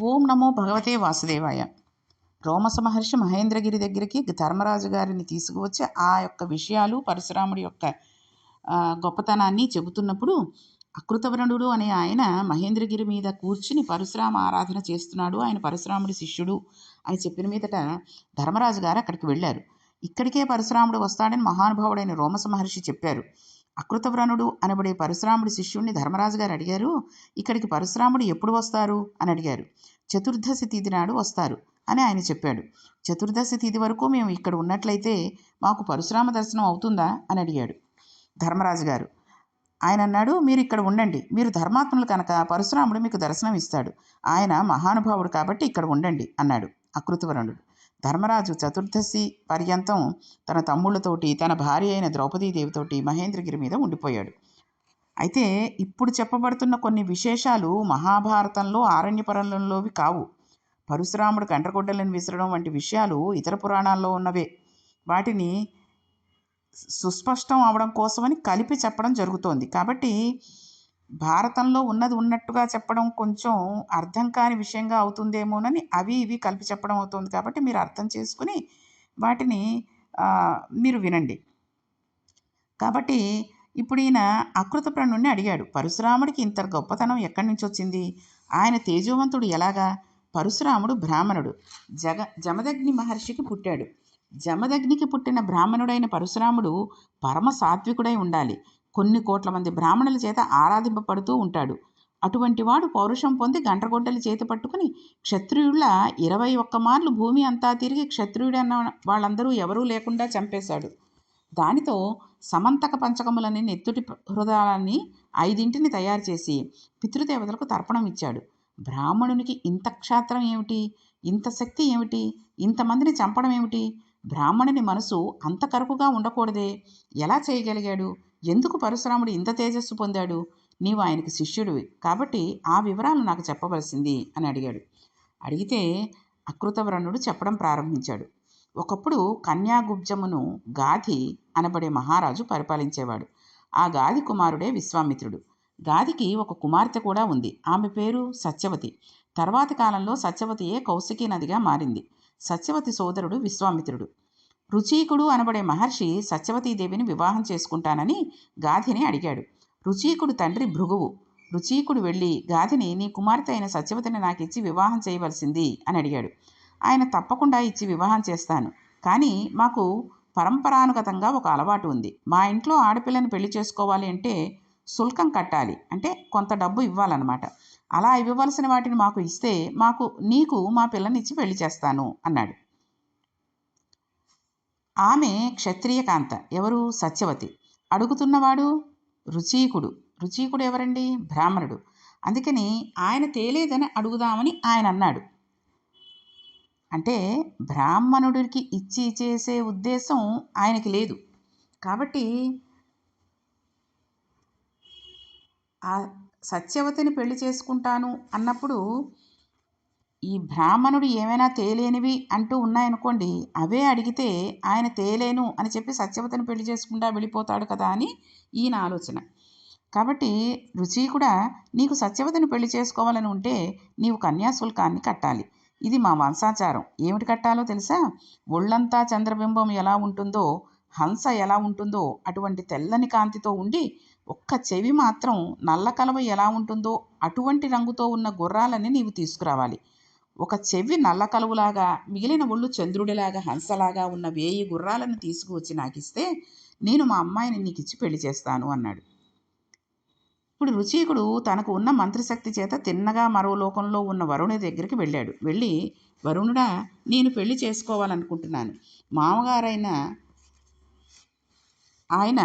ఓం నమో భగవతే వాసుదేవాయ. రోమస మహర్షి మహేంద్రగిరి దగ్గరికి ధర్మరాజు గారిని తీసుకువచ్చి ఆ యొక్క విషయాలు పరశురాముడి యొక్క గొప్పతనాన్ని చెబుతున్నప్పుడు అకృతవరణుడు అనే ఆయన మహేంద్రగిరి మీద కూర్చుని పరశురామ ఆరాధన చేస్తున్నాడు. ఆయన పరశురాముడి శిష్యుడు అని చెప్పిన మీదట ధర్మరాజు గారు అక్కడికి వెళ్ళారు. ఇక్కడికే పరశురాముడు వస్తాడని మహానుభావుడైన రోమస మహర్షి చెప్పారు. అకృతవ్రణుడు అనబడే పరశురాముడి శిష్యుణ్ణి ధర్మరాజు గారు అడిగారు ఇక్కడికి పరశురాముడు ఎప్పుడు వస్తారు? అని అడిగారు. చతుర్దశి తిథి నాడు వస్తారు అని ఆయన చెప్పాడు. చతుర్దశి తిథి వరకు మేము ఇక్కడ ఉన్నట్లయితే మాకు పరశురామ దర్శనం అవుతుందా? అని అడిగాడు ధర్మరాజు గారు. ఆయన అన్నాడు మీరు ఇక్కడ ఉండండి. మీరు ధర్మాత్ములు కనుక పరశురాముడు మీకు దర్శనం ఇస్తాడు ఆయన మహానుభావుడు కాబట్టి ఇక్కడ ఉండండి అన్నాడు అకృతవరణుడు. ధర్మరాజు చతుర్దశి పర్యంతం తన తమ్ముళ్ళతోటి తన భార్య అయిన ద్రౌపదీదేవితోటి మహేంద్రగిరి మీద ఉండిపోయాడు. అయితే ఇప్పుడు చెప్పబడుతున్న కొన్ని విశేషాలు మహాభారతంలో ఆరణ్యపరంలోవి కావు. పరశురాముడు కండ్రగొడ్డలను విసరడం వంటి విషయాలు ఇతర పురాణాల్లో ఉన్నవే. వాటిని సుస్పష్టం అవడం కోసమని కలిపి చెప్పడం జరుగుతోంది. కాబట్టి భారతంలో ఉన్నది ఉన్నట్టుగా చెప్పడం కొంచెం అర్థం కాని విషయంగా అవుతుందేమోనని అవి ఇవి కలిపి చెప్పడం అవుతుంది కాబట్టి మీరు అర్థం చేసుకుని వాటిని మీరు వినండి. కాబట్టి ఇప్పుడు ఈయన అకృతప్రణుణ్ణి అడిగాడు. పరశురాముడికి ఇంత గొప్పతనం ఎక్కడి నుంచి వచ్చింది? ఆయన తేజోవంతుడు ఎలాగా? పరశురాముడు బ్రాహ్మణుడు. జగ జమదగ్ని మహర్షికి పుట్టాడు. జమదగ్నికి పుట్టిన బ్రాహ్మణుడైన పరశురాముడు పరమ సాత్వికుడై ఉండాలి. కొన్ని కోట్ల మంది బ్రాహ్మణుల చేత ఆరాధింపబడుతూ ఉంటాడు. అటువంటి వాడు పౌరుషం పొంది గంటగొడ్డలి చేతి పట్టుకుని క్షత్రియుళ్ళ ఇరవై ఒక్క మార్లు భూమి అంతా తిరిగి క్షత్రియుడన్న వాళ్ళందరూ ఎవరూ లేకుండా చంపేశాడు. దానితో సమంతక పంచకములని నెత్తుటి హృదయాన్ని ఐదింటిని తయారు చేసి పితృదేవతలకు తర్పణం ఇచ్చాడు. బ్రాహ్మణునికి ఇంత క్షాత్రం ఏమిటి? ఇంత శక్తి ఏమిటి? ఇంతమందిని చంపడం ఏమిటి? బ్రాహ్మణుని మనసు అంత కరుకుగా ఉండకూడదే. ఎలా చేయగలిగాడు? ఎందుకు పరశురాముడు ఇంత తేజస్సు పొందాడు? నీవు ఆయనకి శిష్యుడివి. కాబట్టి ఆ వివరాలు నాకు చెప్పవలసింది అని అడిగాడు. అడిగితే అకృతవ్రణుడు చెప్పడం ప్రారంభించాడు. ఒకప్పుడు కన్యాగుబ్జమును గాధి అనబడే మహారాజు పరిపాలించేవాడు. ఆ గాది కుమారుడే విశ్వామిత్రుడు. గాదికి ఒక కుమార్తె కూడా ఉంది. ఆమె పేరు సత్యవతి. తర్వాతి కాలంలో సత్యవతియే కౌశికీ నదిగా మారింది. సత్యవతి సోదరుడు విశ్వామిత్రుడు. రుచీకుడు అనబడే మహర్షి సత్యవతీదేవిని వివాహం చేసుకుంటానని గాధిని అడిగాడు. రుచీకుడు తండ్రి భృగువు. రుచీకుడు వెళ్ళి గాధిని నీ కుమార్తె అయిన సత్యవతిని నాకు ఇచ్చి వివాహం చేయవలసింది అని అడిగాడు. ఆయన తప్పకుండా ఇచ్చి వివాహం చేస్తాను. కానీ మాకు పరంపరానుగతంగా ఒక అలవాటు ఉంది. మా ఇంట్లో ఆడపిల్లని పెళ్ళి చేసుకోవాలి అంటే శుల్కం కట్టాలి. అంటే కొంత డబ్బు ఇవ్వాలన్నమాట. అలా ఇవ్వవలసిన వాటిని మాకు ఇస్తే మాకు నీకు మా పిల్లనిచ్చి పెళ్ళి చేస్తాను అన్నాడు. ఆమె క్షత్రియకాంత ఎవరు? సత్యవతి. అడుగుతున్నవాడు రుచీకుడు. రుచీకుడు ఎవరండి? బ్రాహ్మణుడు. అందుకని ఆయన తేలేదని అడుగుదామని ఆయన అన్నాడు అంటే బ్రాహ్మణుడికి ఇచ్చి చేసే ఉద్దేశం ఆయనకి లేదు. కాబట్టి ఆ సత్యవతిని పెళ్ళి చేసుకుంటాను అన్నప్పుడు ఈ బ్రాహ్మణుడు ఏమైనా తేలేనివి అంటూ ఉన్నాయనుకోండి అవే అడిగితే ఆయన తేలేను అని చెప్పి సత్యవతిని పెళ్ళి చేసుకుండా వెళ్ళిపోతాడు కదా అని ఈయన ఆలోచన. కాబట్టి రుచి కూడా నీకు సత్యవతిని పెళ్ళి చేసుకోవాలని ఉంటే నీవు కన్యాశుల్కాన్ని కట్టాలి. ఇది మా వంశాచారం. ఏమిటి కట్టాలో తెలుసా? ఒళ్ళంతా చంద్రబింబం ఎలా ఉంటుందో హంస ఎలా ఉంటుందో అటువంటి తెల్లని కాంతితో ఉండి ఒక్క చెవి మాత్రం నల్ల కలవ ఎలా ఉంటుందో అటువంటి రంగుతో ఉన్న గుర్రాలని నీవు తీసుకురావాలి. ఒక చెవి నల్ల కలువులాగా మిగిలిన ఒళ్ళు చంద్రుడిలాగా హంసలాగా ఉన్న వేయి గుర్రాలను తీసుకువచ్చి నాకు ఇస్తే నేను మా అమ్మాయిని నీకిచ్చి పెళ్ళి చేస్తాను అన్నాడు. ఇప్పుడు రుచీకుడు తనకు ఉన్న మంత్రిశక్తి చేత తిన్నగా మరో లోకంలో ఉన్న వరుణి దగ్గరికి వెళ్ళాడు. వెళ్ళి వరుణుడా నేను పెళ్ళి చేసుకోవాలనుకుంటున్నాను. మామగారైన ఆయన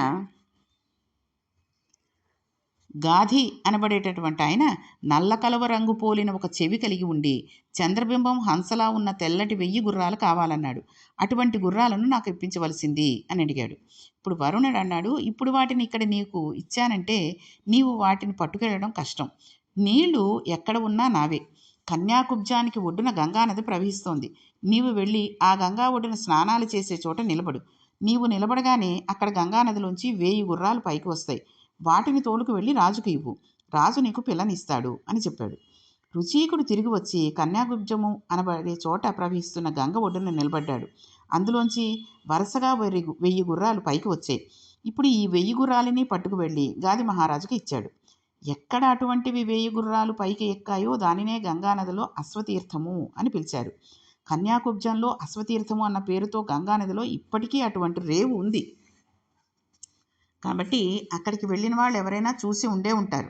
గాధి అనబడేటటువంటి ఆయన నల్ల కలువ రంగు పోలిన ఒక చెవి కలిగి ఉండి చంద్రబింబం హంసలా ఉన్న తెల్లటి వెయ్యి గుర్రాలు కావాలన్నాడు. అటువంటి గుర్రాలను నాకు ఇప్పించవలసింది అని అడిగాడు. ఇప్పుడు వరుణుడు అన్నాడు ఇప్పుడు వాటిని ఇక్కడ నీకు ఇచ్చానంటే నీవు వాటిని పట్టుకెళ్ళడం కష్టం. నీళ్ళు ఎక్కడ ఉన్నా నావే. కన్యాకుబ్జానికి ఒడ్డున గంగానది ప్రవహిస్తోంది. నీవు వెళ్ళి ఆ గంగా ఒడ్డున స్నానాలు చేసే చోట నిలబడు. నీవు నిలబడగానే అక్కడ గంగానదిలోంచి వేయి గుర్రాలు పైకి వస్తాయి. వాటిని తోలుకు వెళ్ళి రాజుకు ఇవ్వు. రాజు నీకు పిల్లనిస్తాడు అని చెప్పాడు. రుచీకుడు తిరిగి వచ్చి కన్యాగుబ్జము అనబడే చోట ప్రవహిస్తున్న గంగ ఒడ్డున నిలబడ్డాడు. అందులోంచి వరుసగా వెయ్యి వెయ్యి గుర్రాలు పైకి వచ్చాయి. ఇప్పుడు ఈ వెయ్యి గుర్రాలని పట్టుకు వెళ్ళి గాది మహారాజుకి ఇచ్చాడు. ఎక్కడ అటువంటివి వెయ్యి గుర్రాలు పైకి ఎక్కాయో దానినే గంగానదిలో అశ్వతీర్థము అని పిలిచారు. కన్యాకుబ్జంలో అశ్వతీర్థము అన్న పేరుతో గంగానదిలో ఇప్పటికీ అటువంటి రేవు ఉంది. కాబట్టి అక్కడికి వెళ్ళిన వాళ్ళు ఎవరైనా చూసి ఉండే ఉంటారు.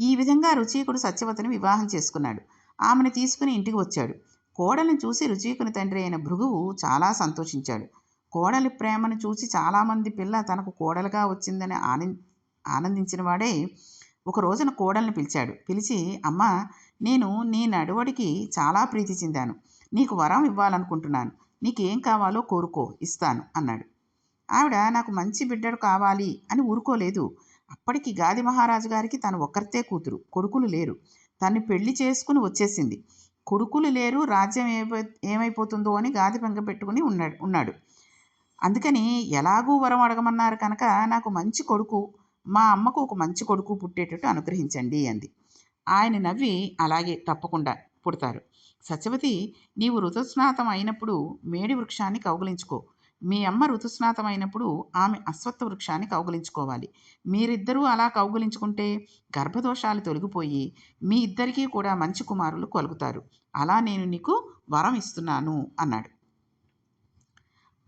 ఈ విధంగా రుచీకుడు సత్యవతిని వివాహం చేసుకున్నాడు. ఆమెను తీసుకుని ఇంటికి వచ్చాడు. కోడల్ని చూసి రుచీకుని తండ్రి అయిన భృగువు చాలా సంతోషించాడు. కోడలి ప్రేమను చూసి చాలామంది పిల్ల తనకు కోడలుగా వచ్చిందని ఆనంద ఆనందించిన వాడే ఒక రోజున కోడల్ని పిలిచాడు. పిలిచి అమ్మ నేను నీ నడువడికి చాలా ప్రీతి చెందాను. నీకు వరం ఇవ్వాలనుకుంటున్నాను. నీకేం కావాలో కోరుకో ఇస్తాను అన్నాడు. ఆవిడ నాకు మంచి బిడ్డడు కావాలి అని ఊరుకోలేదు. అప్పటికి గాది మహారాజు గారికి తను ఒక్కరితే కూతురు కొడుకులు లేరు. తను పెళ్ళి చేసుకుని వచ్చేసింది. కొడుకులు లేరు రాజ్యం ఏమైపోతుందో అని గాది పెంగ పెట్టుకుని ఉన్నాడు ఉన్నాడు. అందుకని ఎలాగూ వరం అడగమన్నారు కనుక నాకు మంచి కొడుకు మా అమ్మకు ఒక మంచి కొడుకు పుట్టేటట్టు అనుగ్రహించండి అంది. ఆయన నవ్వి అలాగే తప్పకుండా పుడతారు. సత్యవతి నీవు ఋతుస్నాతం అయినప్పుడు మేడి వృక్షాన్ని కౌగులించుకో. మీ అమ్మ ఋతుస్నాతం అయినప్పుడు ఆమె అశ్వత్థ వృక్షాన్ని కౌగులించుకోవాలి. మీరిద్దరూ అలా కౌగులించుకుంటే గర్భదోషాలు తొలగిపోయి మీ ఇద్దరికీ కూడా మంచి కుమారులు కలుగుతారు. అలా నేను నీకు వరం ఇస్తున్నాను అన్నాడు.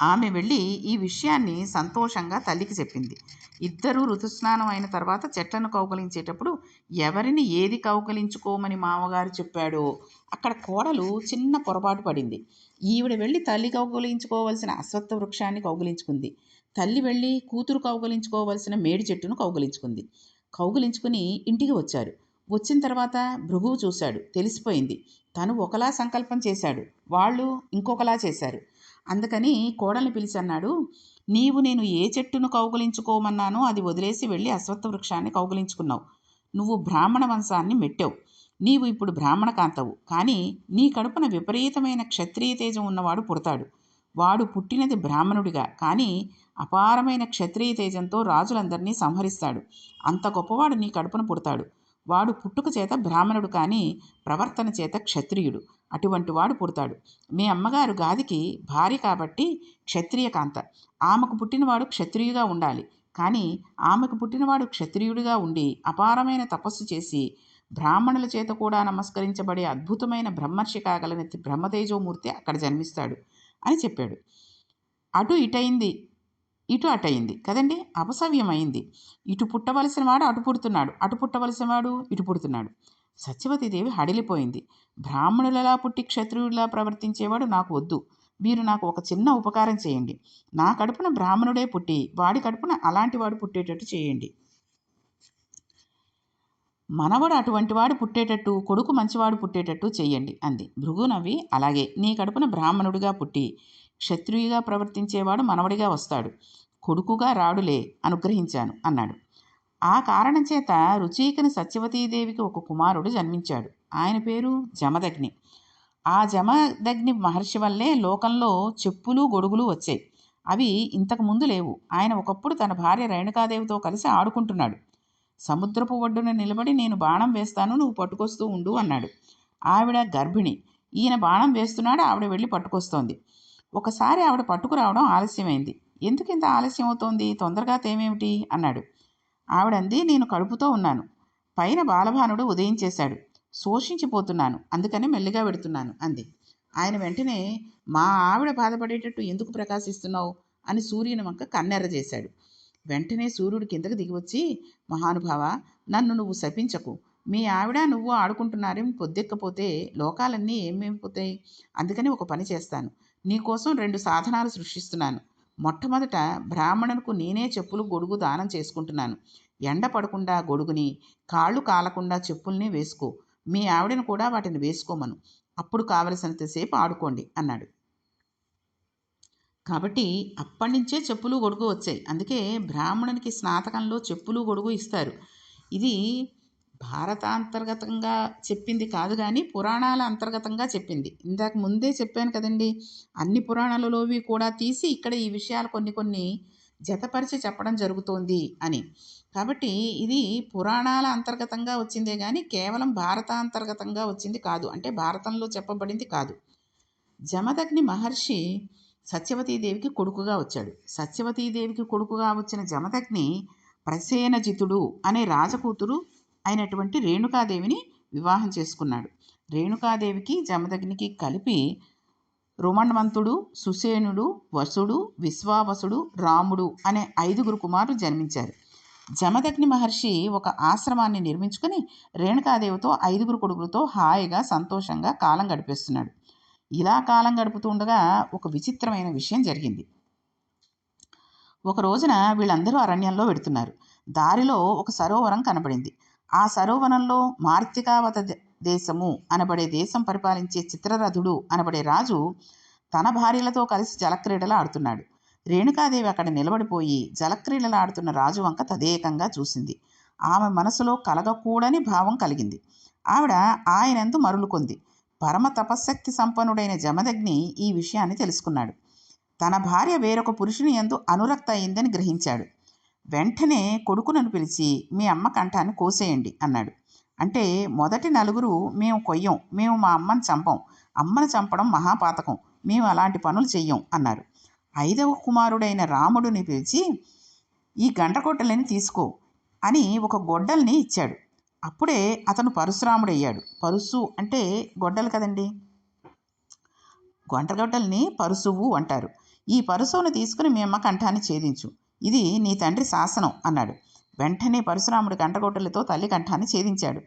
ఆమె వెళ్ళి ఈ విషయాన్ని సంతోషంగా తల్లికి చెప్పింది. ఇద్దరూ ఋతుస్నానం అయిన తర్వాత చెట్లను కౌకలించేటప్పుడు ఎవరిని ఏది కౌకలించుకోమని మామగారు చెప్పాడో అక్కడ కోడలు చిన్న పొరపాటు పడింది. ఈవిడ వెళ్ళి తల్లి కౌగలించుకోవలసిన అశ్వత్థ వృక్షాన్ని కౌగులించుకుంది. తల్లి వెళ్ళి కూతురు కౌగులించుకోవలసిన మేడి చెట్టును కౌగులించుకుంది. కౌగులించుకుని ఇంటికి వచ్చారు. వచ్చిన తర్వాత భృగువు చూశాడు. తెలిసిపోయింది. తను ఒకలా సంకల్పం చేశాడు. వాళ్ళు ఇంకొకలా చేశారు. అందుకని కోడల్ని పిలిచి అన్నాడు నీవు నేను ఏ చెట్టును కౌగులించుకోమన్నానో అది వదిలేసి వెళ్ళి అశ్వత్థ వృక్షాన్ని కౌగులించుకున్నావు. నువ్వు బ్రాహ్మణ వంశాన్ని మెట్టావు. నీవు ఇప్పుడు బ్రాహ్మణ కాంతవు. కానీ నీ కడుపున విపరీతమైన క్షత్రియ తేజం ఉన్నవాడు పుడతాడు. వాడు పుట్టినది బ్రాహ్మణుడిగా. కానీ అపారమైన క్షత్రియ తేజంతో రాజులందరినీ సంహరిస్తాడు. అంత గొప్పవాడు నీ కడుపున పుడతాడు. వాడు పుట్టుక చేత బ్రాహ్మణుడు కానీ ప్రవర్తన చేత క్షత్రియుడు. అటువంటి వాడు పుడతాడు. మీ అమ్మగారు గాదికి భార్య కాబట్టి క్షత్రియ కాంత. ఆమెకు పుట్టినవాడు క్షత్రియుగా ఉండాలి. కానీ ఆమెకు పుట్టినవాడు క్షత్రియుడిగా ఉండి అపారమైన తపస్సు చేసి బ్రాహ్మణుల చేత కూడా నమస్కరించబడే అద్భుతమైన బ్రహ్మర్షి కాగలని బ్రహ్మతేజోమూర్తి అక్కడ జన్మిస్తాడు అని చెప్పాడు. అటు ఇటైంది ఇటు అటయింది కదండి? అపసవ్యమైంది. ఇటు పుట్టవలసిన వాడు అటు పుడుతున్నాడు. అటు పుట్టవలసిన వాడు ఇటు పుడుతున్నాడు. సత్యవతీదేవి హడిలిపోయింది. బ్రాహ్మణులలా పుట్టి క్షత్రియుడిలా ప్రవర్తించేవాడు నాకు వద్దు మీరు నాకు ఒక చిన్న ఉపకారం చేయండి. నా కడుపున బ్రాహ్మణుడే పుట్టి వాడి కడుపున అలాంటి వాడు పుట్టేటట్టు చేయండి. మనవడు అటువంటి వాడు పుట్టేటట్టు కొడుకు మంచివాడు పుట్టేటట్టు చెయ్యండి అంది. భృగు నవ్వి అలాగే నీ కడుపున బ్రాహ్మణుడిగా పుట్టి క్షత్రియుగా ప్రవర్తించేవాడు మనవడిగా వస్తాడు. కొడుకుగా రాడులే అనుగ్రహించాను అన్నాడు. ఆ కారణం చేత రుచీకని సత్యవతీదేవికి ఒక కుమారుడు జన్మించాడు. ఆయన పేరు జమదగ్ని. ఆ జమదగ్ని మహర్షి వల్లే లోకంలో చెప్పులు గొడుగులు వచ్చాయి. అవి ఇంతకు ముందు లేవు. ఆయన ఒకప్పుడు తన భార్య రేణుకాదేవితో కలిసి ఆడుకుంటున్నాడు. సముద్రపు ఒడ్డున నిలబడి నేను బాణం వేస్తాను నువ్వు పట్టుకొస్తూ ఉండు అన్నాడు. ఆవిడ గర్భిణి. ఈయన బాణం వేస్తున్నాడు ఆవిడ వెళ్ళి పట్టుకొస్తోంది. ఒకసారి ఆవిడ పట్టుకురావడం ఆలస్యమైంది. ఎందుకు ఇంత ఆలస్యం అవుతోంది తొందరగా తేమేమిటి? అన్నాడు. ఆవిడంది నేను కడుపుతో ఉన్నాను. పైన బాలభానుడు ఉదయించేశాడు. శోషించిపోతున్నాను. అందుకని మెల్లిగా పెడుతున్నాను అంది. ఆయన వెంటనే మా ఆవిడ బాధపడేటట్టు ఎందుకు ప్రకాశిస్తున్నావు? అని సూర్యుని వంక కన్నెర్ర చేశాడు. వెంటనే సూర్యుడు కిందకు దిగివచ్చి మహానుభావ నన్ను నువ్వు శపించకు. మీ ఆవిడ నువ్వు ఆడుకుంటున్నారేమి పొద్దెక్కపోతే లోకాలన్నీ ఏమేమిపోతాయి అందుకని ఒక పని చేస్తాను. నీకోసం రెండు సాధనాలు సృష్టిస్తున్నాను. మొట్టమొదట బ్రాహ్మణులకు నేనే చెప్పులు గొడుగు దానం చేసుకుంటున్నాను. ఎండ పడకుండా గొడుగుని కాళ్ళు కాలకుండా చెప్పుల్ని వేసుకో. మీ ఆవిడను కూడా వాటిని వేసుకోమను. అప్పుడు కావలసినంతసేపు ఆడుకోండి అన్నాడు. కాబట్టి అప్పటి నుంచే చెప్పులు గొడుగు వచ్చాయి. అందుకే బ్రాహ్మణునికి స్నాతకంలో చెప్పులు గొడుగు ఇస్తారు. ఇది భారతాంతర్గతంగా చెప్పింది కాదు కానీ పురాణాల అంతర్గతంగా చెప్పింది. ఇందాక ముందే చెప్పాను కదండి అన్ని పురాణాలలోవి కూడా తీసి ఇక్కడ ఈ విషయాలు కొన్ని కొన్ని జతపరిచి చెప్పడం జరుగుతోంది అని. కాబట్టి ఇది పురాణాల అంతర్గతంగా వచ్చిందే కానీ కేవలం భారత అంతర్గతంగా వచ్చింది కాదు. అంటే భారతంలో చెప్పబడింది కాదు. జమదగ్ని మహర్షి సత్యవతీదేవికి కొడుకుగా వచ్చాడు. సత్యవతీదేవికి కొడుకుగా వచ్చిన జమదగ్ని ప్రసేనజితుడు అనే రాజకూతురు అయినటువంటి రేణుకాదేవిని వివాహం చేసుకున్నాడు. రేణుకాదేవికి జమదగ్నికి కలిపి రుమణవంతుడు సుసేనుడు వసుడు విశ్వావసుడు రాముడు అనే ఐదుగురు కుమారులు జన్మించారు. జమదగ్ని మహర్షి ఒక ఆశ్రమాన్ని నిర్మించుకుని రేణుకాదేవితో ఐదుగురు కొడుకులతో హాయిగా సంతోషంగా కాలం గడిపేస్తున్నాడు. ఇలా కాలం గడుపుతుండగా ఒక విచిత్రమైన విషయం జరిగింది. ఒక రోజున వీళ్ళందరూ అరణ్యంలో వెడుతున్నారు. దారిలో ఒక సరోవరం కనబడింది. ఆ సరోవరంలో మార్తికావత దేశము అనబడే దేశం పరిపాలించే చిత్రరథుడు అనబడే రాజు తన భార్యలతో కలిసి జలక్రీడలు ఆడుతున్నాడు. రేణుకాదేవి అక్కడ నిలబడిపోయి జలక్రీడలు ఆడుతున్న రాజు వంక తదేకంగా చూసింది. ఆమె మనసులో కలగకూడని భావం కలిగింది. ఆవిడ ఆయనందు మరులుకొంది పరమ తపశ్శక్తి సంపన్నుడైన జమదగ్ని ఈ విషయాన్ని తెలుసుకున్నాడు. తన భార్య వేరొక పురుషుని ఎందు అనురక్త అయిందని గ్రహించాడు. వెంటనే కొడుకునను పిలిచి మీ అమ్మ కంఠాన్ని కోసేయండి అన్నాడు. అంటే మొదటి నలుగురు మేము కొయ్యం మేము మా అమ్మని చంపం అమ్మని చంపడం మహాపాతకం మేము అలాంటి పనులు చెయ్యం అన్నారు. ఐదవ కుమారుడైన రాముడిని పిలిచి ఈ గంటకొట్టలని తీసుకో అని ఒక గొడ్డల్ని ఇచ్చాడు. అప్పుడే అతను పరశురాముడయ్యాడు. పరుసు అంటే గొడ్డలు కదండి. గొంటగొడ్డల్ని పరుసువు అంటారు. ఈ పరుసువును తీసుకుని మీ అమ్మ కంఠాన్ని ఛేదించు. ఇది నీ తండ్రి శాసనం అన్నాడు. వెంటనే పరశురాముడు గంటగొడ్డలతో తల్లి కంఠాన్ని ఛేదించాడు.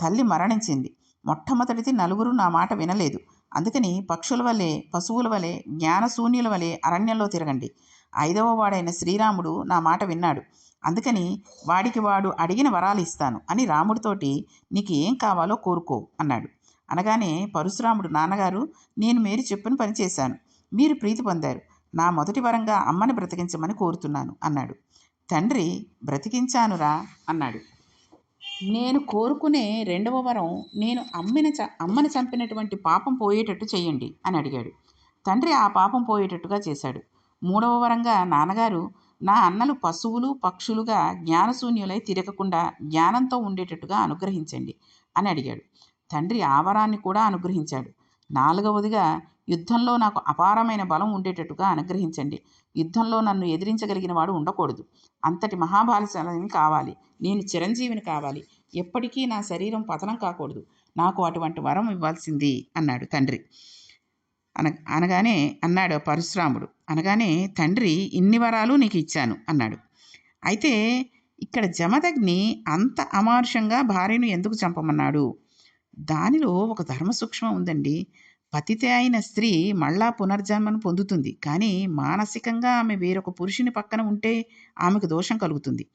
తల్లి మరణించింది. మొట్టమొదటిది నలుగురు నా మాట వినలేదు. అందుకని పక్షుల వలె పశువుల వలె జ్ఞానశూన్యుల వలె అరణ్యంలో తిరగండి. ఐదవ వాడైన శ్రీరాముడు నా మాట విన్నాడు. అందుకని వాడికి వాడు అడిగిన వరాలు ఇస్తాను అని రాముడితోటి నీకు ఏం కావాలో కోరుకో అన్నాడు. అనగానే పరశురాముడు నాన్నగారు నేను మీరు చెప్పిన పని చేశాను మీరు ప్రీతి పొందారు. నా మొదటి వరంగా అమ్మని బ్రతికించమని కోరుతున్నాను అన్నాడు. తండ్రి బ్రతికించానురా అన్నాడు. నేను కోరుకునే రెండవ వరం నేను అమ్మిన చ అమ్మని చంపినటువంటి పాపం పోయేటట్టు చేయండి అని అడిగాడు. తండ్రి ఆ పాపం పోయేటట్టుగా చేశాడు. మూడవ వరంగా నాన్నగారు నా అన్నలు పశువులు పక్షులుగా జ్ఞానశూన్యులై తిరగకుండా జ్ఞానంతో ఉండేటట్టుగా అనుగ్రహించండి అని అడిగాడు. తండ్రి ఆ వరాన్ని కూడా అనుగ్రహించాడు. నాలుగవదిగా యుద్ధంలో నాకు అపారమైన బలం ఉండేటట్టుగా అనుగ్రహించండి. యుద్ధంలో నన్ను ఎదిరించగలిగిన వాడు ఉండకూడదు. అంతటి మహాబాలశాలని కావాలి. నేను చిరంజీవిని కావాలి. ఎప్పటికీ నా శరీరం పతనం కాకూడదు. నాకు అటువంటి వరం ఇవ్వాల్సింది అన్నాడు తండ్రి. అన అనగానే అన్నాడు పరశురాముడు. అనగానే తండ్రి ఇన్ని వరాలు నీకు ఇచ్చాను అన్నాడు. అయితే ఇక్కడ జమదగ్ని అంత అమానుషంగా భార్యను ఎందుకు చంపమన్నాడు? దానిలో ఒక ధర్మ సూక్ష్మం ఉందండి. పతితే అయిన స్త్రీ మళ్ళా పునర్జన్మను పొందుతుంది. కానీ మానసికంగా ఆమె వేరొక పురుషుని పక్కన ఉంటే ఆమెకు దోషం కలుగుతుంది.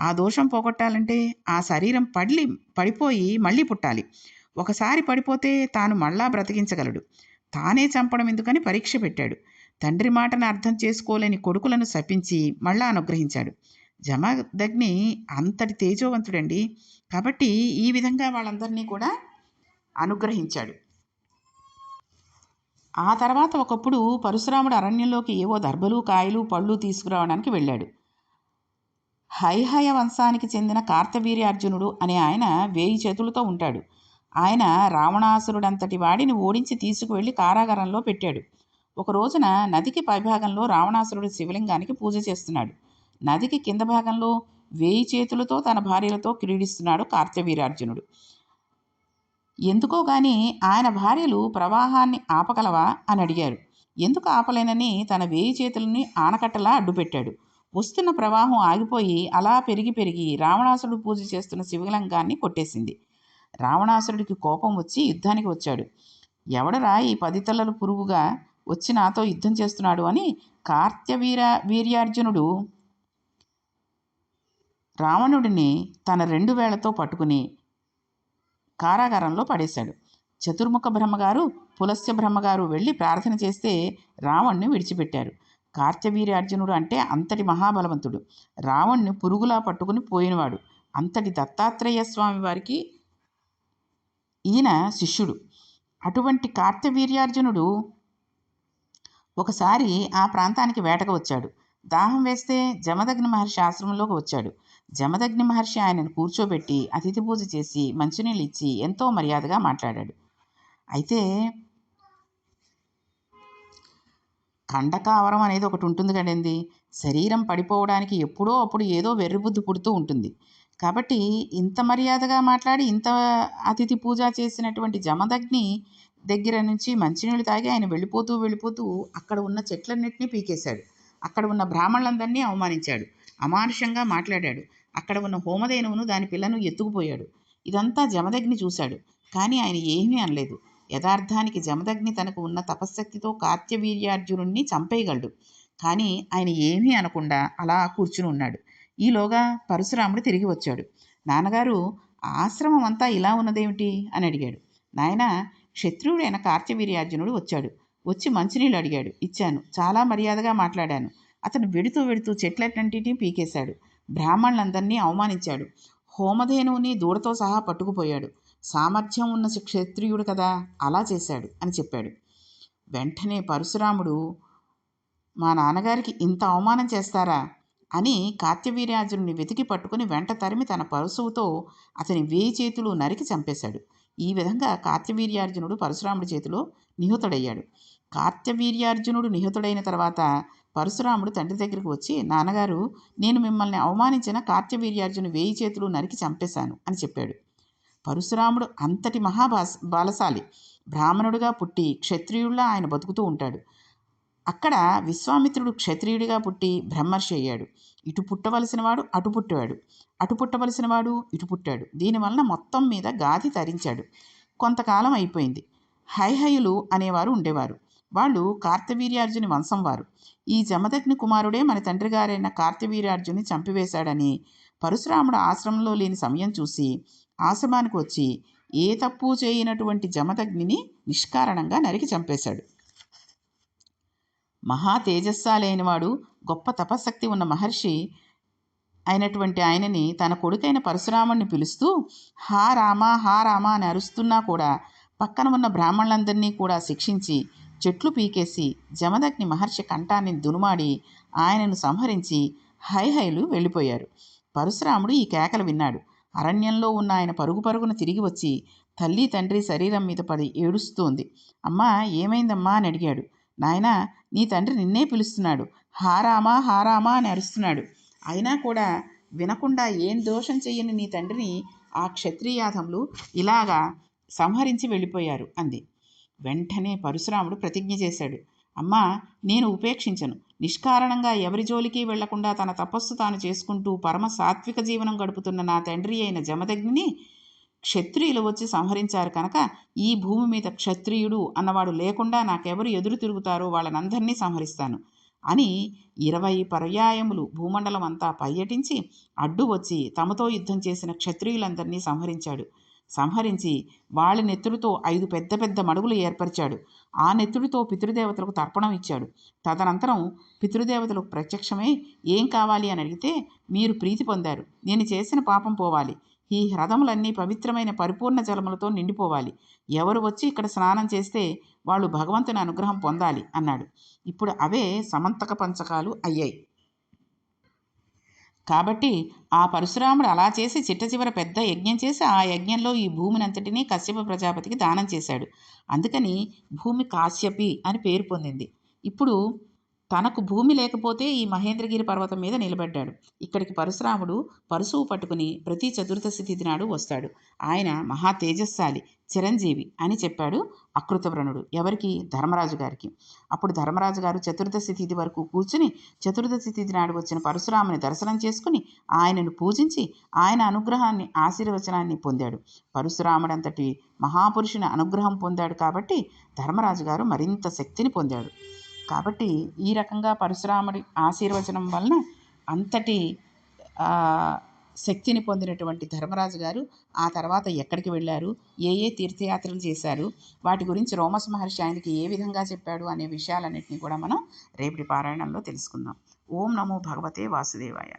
ఆ దోషం పోగొట్టాలంటే ఆ శరీరం పడి పడిపోయి మళ్ళీ పుట్టాలి. ఒకసారి పడిపోతే తాను మళ్ళా బ్రతికించగలడు. తానే చంపడం ఎందుకని పరీక్ష పెట్టాడు. తండ్రి మాటను అర్థం చేసుకోలేని కొడుకులను శపించి మళ్ళా అనుగ్రహించాడు. జమదగ్ని అంతటి తేజోవంతుడండి. కాబట్టి ఈ విధంగా వాళ్ళందరినీ కూడా అనుగ్రహించాడు. ఆ తర్వాత ఒకప్పుడు పరశురాముడు అరణ్యంలోకి ఏవో దర్భలు కాయలు పళ్ళు తీసుకురావడానికి వెళ్ళాడు. హైహయ వంశానికి చెందిన కార్తవీర్యార్జునుడు అనే ఆయన వేయి చేతులతో ఉంటాడు. ఆయన రావణాసురుడంతటి వాడిని ఓడించి తీసుకువెళ్ళి కారాగారంలో పెట్టాడు. ఒక రోజున నదికి పైభాగంలో రావణాసురుడు శివలింగానికి పూజ చేస్తున్నాడు. నదికి కింద భాగంలో వేయి చేతులతో తన భార్యలతో క్రీడిస్తున్నాడు కార్తవీర్యార్జునుడు. ఎందుకో గాని ఆయన భార్యలు ప్రవాహాన్ని ఆపగలవా అని అడిగారు. ఎందుకు ఆపలేనని తన వేయి చేతులని ఆనకట్టలా అడ్డుపెట్టాడు. వస్తున్న ప్రవాహం ఆగిపోయి అలా పెరిగి పెరిగి రావణాసురుడు పూజ చేస్తున్న శివలింగాన్ని కొట్టేసింది. రావణాసురుడికి కోపం వచ్చి యుద్ధానికి వచ్చాడు. ఎవడరా ఈ పది పురుగుగా వచ్చి నాతో యుద్ధం చేస్తున్నాడు అని కార్త్యవీర వీర్యార్జునుడు రావణుడిని తన రెండు వేళ్ళతో పట్టుకుని కారాగారంలో పడేశాడు. చతుర్ముఖ బ్రహ్మగారు పులస్య బ్రహ్మగారు వెళ్ళి ప్రార్థన చేస్తే రావణ్ణి విడిచిపెట్టారు. కార్తవీర్యార్జునుడు అంటే అంతటి మహాబలవంతుడు. రావణ్ణి పురుగులా పట్టుకుని పోయినవాడు. అంతటి దత్తాత్రేయ స్వామి వారికి ఈయన శిష్యుడు. అటువంటి కార్తవీర్యార్జునుడు ఒకసారి ఆ ప్రాంతానికి వేటకు వచ్చాడు. దాహం వేస్తే జమదగ్ని మహర్షి ఆశ్రమంలోకి వచ్చాడు. జమదగ్ని మహర్షి ఆయనను కూర్చోబెట్టి అతిథి పూజ చేసి మంచినీళ్ళు ఇచ్చి ఎంతో మర్యాదగా మాట్లాడాడు. అయితే కండకావరం అనేది ఒకటి ఉంటుంది కదండి. శరీరం పడిపోవడానికి ఎప్పుడో అప్పుడు ఏదో వెర్రిబుద్ధి పుడుతూ ఉంటుంది. కాబట్టి ఇంత మర్యాదగా మాట్లాడి ఇంత అతిథి పూజ చేసినటువంటి జమదగ్ని దగ్గర నుంచి మంచినీళ్ళు తాగి ఆయన వెళ్ళిపోతూ వెళ్ళిపోతూ అక్కడ ఉన్న చెట్లన్నింటినీ పీకేశాడు. అక్కడ ఉన్న బ్రాహ్మణులందరినీ అవమానించాడు. అమానుషంగా మాట్లాడాడు. అక్కడ ఉన్న హోమధేనువును దాని పిల్లను ఎత్తుకుపోయాడు. ఇదంతా జమదగ్ని చూశాడు. కానీ ఆయన ఏమీ అనలేదు. యథార్థానికి జమదగ్ని తనకు ఉన్న తపశ్శక్తితో కార్త్యవీర్యార్జునుణ్ణి చంపేయగలడు. కానీ ఆయన ఏమీ అనకుండా అలా కూర్చుని ఉన్నాడు. ఈలోగా పరశురాముడు తిరిగి వచ్చాడు. నాన్నగారు ఆశ్రమం అంతా ఇలా ఉన్నదేమిటి? అని అడిగాడు. నాయన క్షత్రియుడైన కార్త్యవీర్యార్జునుడు వచ్చాడు. వచ్చి మంచినీళ్ళు అడిగాడు. ఇచ్చాను. చాలా మర్యాదగా మాట్లాడాను. అతను వెడుతూ వెడుతూ చెట్లన్నింటినీ పీకేశాడు. బ్రాహ్మణులందరినీ అవమానించాడు. హోమధేనువుని దూడతో సహా పట్టుకుపోయాడు. సామర్థ్యం ఉన్న క్షత్రియుడు కదా అలా చేశాడు అని చెప్పాడు. వెంటనే పరశురాముడు మా నాన్నగారికి ఇంత అవమానం చేస్తారా? అని కార్త్యవీర్యార్జునుని వెతికి పట్టుకుని వెంట తరిమి తన పరుసువుతో అతని వేయి చేతులు నరికి చంపేశాడు. ఈ విధంగా కార్తవీర్యార్జునుడు పరశురాముడి చేతిలో నిహతుడయ్యాడు. కార్త్యవీర్యార్జునుడు నిహతుడైన తర్వాత పరశురాముడు తండ్రి దగ్గరికి వచ్చి నాన్నగారు నేను మిమ్మల్ని అవమానించిన కార్త్యవీర్యార్జును వేయి చేతులు నరికి చంపేశాను అని చెప్పాడు. పరశురాముడు అంతటి మహాబాస్ బాలశాలి బ్రాహ్మణుడుగా పుట్టి క్షత్రియుల్లా ఆయన బతుకుతూ ఉంటాడు. అక్కడ విశ్వామిత్రుడు క్షత్రియుడిగా పుట్టి బ్రహ్మర్షి అయ్యాడు. ఇటు పుట్టవలసినవాడు అటు పుట్టాడు అటు పుట్టవలసిన వాడు ఇటు పుట్టాడు. దీనివలన మొత్తం మీద గాది తరించాడు. కొంతకాలం అయిపోయింది. హైహయులు అనేవారు ఉండేవారు. వాళ్ళు కార్తవీర్యార్జుని వంశం వారు. ఈ జమదగ్ని కుమారుడే మన తండ్రి గారైన కార్తవీర్యార్జుని చంపివేశాడని పరశురాముడు ఆశ్రమంలో లేని సమయం చూసి ఆశ్రమానికి వచ్చి ఏ తప్పు చేయనటువంటి జమదగ్నిని నిష్కారణంగా నరికి చంపేశాడు. మహా తేజస్సాలైనవాడు గొప్ప తపశక్తి ఉన్న మహర్షి అయినటువంటి ఆయనని తన కొడుకైన పరశురాముడిని పిలుస్తూ హా రామా హా రామా అని అరుస్తున్నా కూడా పక్కన ఉన్న బ్రాహ్మణులందరినీ కూడా శిక్షించి చెట్లు పీకేసి జమదగ్ని మహర్షి కంఠాన్ని దునుమాడి ఆయనను సంహరించి హైహైలు వెళ్ళిపోయారు. పరశురాముడు ఈ కేకలు విన్నాడు. అరణ్యంలో ఉన్న ఆయన పరుగు పరుగున తిరిగి వచ్చి తల్లి తండ్రి శరీరం మీద పడి ఏడుస్తోంది. అమ్మా ఏమైందమ్మా అని అడిగాడు. నాయనా నీ తండ్రి నిన్నే పిలుస్తున్నాడు. హారామా హారామా అని అరుస్తున్నాడు. అయినా కూడా వినకుండా ఏం దోషం చెయ్యని నీ తండ్రిని ఆ క్షత్రియాధములు ఇలాగా సంహరించి వెళ్ళిపోయారు అంది. వెంటనే పరశురాముడు ప్రతిజ్ఞ చేశాడు. అమ్మా నేను ఉపేక్షించను. నిష్కారణంగా ఎవరి జోలికి వెళ్ళకుండా తన తపస్సు తాను చేసుకుంటూ పరమ సాత్విక జీవనం గడుపుతున్న నా తండ్రి అయిన జమదగ్నిని క్షత్రియులు వచ్చి సంహరించారు కనుక ఈ భూమి మీద క్షత్రియుడు అన్నవాడు లేకుండా నాకెవరు ఎదురు తిరుగుతారో వాళ్ళనందరినీ సంహరిస్తాను. అని ఇరవై పర్యాయములు భూమండలం అంతా పర్యటించి అడ్డు వచ్చి తమతో యుద్ధం చేసిన క్షత్రియులందరినీ సంహరించాడు. సంహరించి వాళ్ళ నెత్తుడితో ఐదు పెద్ద పెద్ద మడుగులు ఏర్పరిచాడు. ఆ నెత్తుడితో పితృదేవతలకు తర్పణం ఇచ్చాడు. తదనంతరం పితృదేవతలకు ప్రత్యక్షమై ఏం కావాలి? అని అడిగితే మీరు ప్రీతి పొందారు. నేను చేసిన పాపం పోవాలి. ఈ హ్రదములన్నీ పవిత్రమైన పరిపూర్ణ జలములతో నిండిపోవాలి. ఎవరు వచ్చి ఇక్కడ స్నానం చేస్తే వాళ్ళు భగవంతుని అనుగ్రహం పొందాలి అన్నాడు. ఇప్పుడు అవే సమంతక పంచకాలు అయ్యాయి. కాబట్టి ఆ పరశురాముడు అలా చేసి చిట్ట చివర పెద్ద యజ్ఞం చేసి ఆ యజ్ఞంలో ఈ భూమినంతటినీ కశ్యప ప్రజాపతికి దానం చేశాడు. అందుకని భూమి కాశ్యపి అని పేరు పొందింది. ఇప్పుడు తనకు భూమి లేకపోతే ఈ మహేంద్రగిరి పర్వతం మీద నిలబడ్డాడు. ఇక్కడికి పరశురాముడు పరుశువు పట్టుకుని ప్రతి చతుర్దశి తిథి నాడు వస్తాడు. ఆయన మహా తేజస్శాలి చిరంజీవి అని చెప్పాడు అకృతవ్రణుడు ఎవరికి? ధర్మరాజు గారికి. అప్పుడు ధర్మరాజు గారు చతుర్దశి తిథి వరకు కూర్చుని చతుర్దశి తిథి నాడు వచ్చిన పరశురాముని దర్శనం చేసుకుని ఆయనను పూజించి ఆయన అనుగ్రహాన్ని ఆశీర్వచనాన్ని పొందాడు. పరశురాముడంతటి మహాపురుషుని అనుగ్రహం పొందాడు కాబట్టి ధర్మరాజు గారు మరింత శక్తిని పొందాడు. కాబట్టి ఈ రకంగా పరశురాముడి ఆశీర్వచనం వలన అంతటి శక్తిని పొందినటువంటి ధర్మరాజు గారు ఆ తర్వాత ఎక్కడికి వెళ్ళారు? ఏ ఏ తీర్థయాత్రలు చేశారు? వాటి గురించి రోమస్ మహర్షి ఆయనకి ఏ విధంగా చెప్పాడు అనే విషయాలన్నింటినీ కూడా మనం రేపటి పారాయణంలో తెలుసుకుందాం. ఓం నమో భగవతే వాసుదేవాయ.